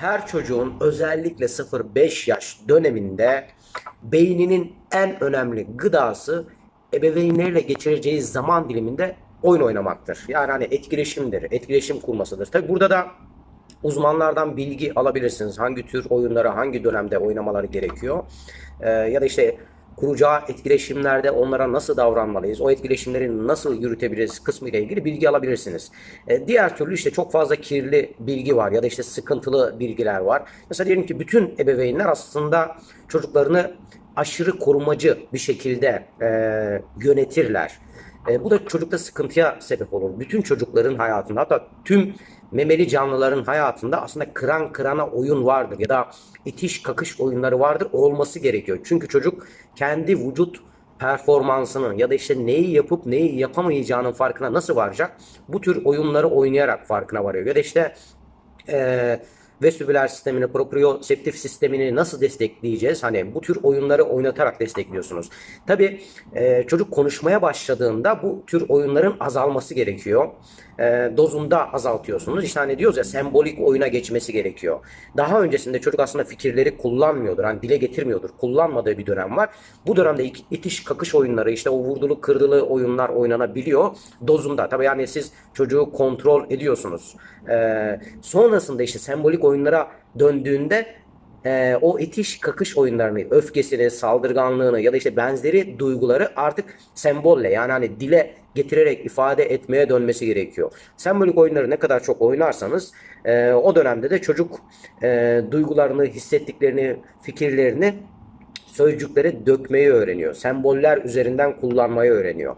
her çocuğun özellikle 0-5 yaş döneminde beyninin en önemli gıdası ebeveynlerle geçireceği zaman diliminde oyun oynamaktır. Yani hani etkileşimdir, etkileşim kurmasıdır. Tabi burada da uzmanlardan bilgi alabilirsiniz. Hangi tür oyunları hangi dönemde oynamaları gerekiyor. Ee, ya da işte kuracağı etkileşimlerde onlara nasıl davranmalıyız, o etkileşimleri nasıl yürütebiliriz kısmı ile ilgili bilgi alabilirsiniz. Ee, diğer türlü işte çok fazla kirli bilgi var ya da işte sıkıntılı bilgiler var. Mesela diyelim ki bütün ebeveynler aslında çocuklarını aşırı korumacı bir şekilde e, yönetirler. E, bu da çocukta sıkıntıya sebep olur. Bütün çocukların hayatında hatta tüm memeli canlıların hayatında aslında kıran kırana oyun vardır ya da itiş kakış oyunları vardır olması gerekiyor. Çünkü çocuk kendi vücut performansının ya da işte neyi yapıp neyi yapamayacağının farkına nasıl varacak? Bu tür oyunları oynayarak farkına varıyor. Ya da işte e, vestibüler sistemini, proprioseptif sistemini nasıl destekleyeceğiz? Hani bu tür oyunları oynatarak destekliyorsunuz. Tabii e, çocuk konuşmaya başladığında bu tür oyunların azalması gerekiyor. E, dozunda azaltıyorsunuz. İşte hani diyoruz ya sembolik oyuna geçmesi gerekiyor. Daha öncesinde çocuk aslında fikirleri kullanmıyordur. Hani dile getirmiyordur. Kullanmadığı bir dönem var. Bu dönemde itiş kakış oyunları işte o vurdulu kırdılı oyunlar oynanabiliyor. Dozunda. Tabii yani siz çocuğu kontrol ediyorsunuz. E, sonrasında işte sembolik oyunlara döndüğünde e, o itiş kakış oyunlarını, öfkesini, saldırganlığını ya da işte benzeri duyguları artık sembolle yani hani dile getirerek ifade etmeye dönmesi gerekiyor. Sembolik oyunları ne kadar çok oynarsanız e, o dönemde de çocuk e, duygularını, hissettiklerini, fikirlerini sözcüklere dökmeyi öğreniyor. Semboller üzerinden kullanmayı öğreniyor.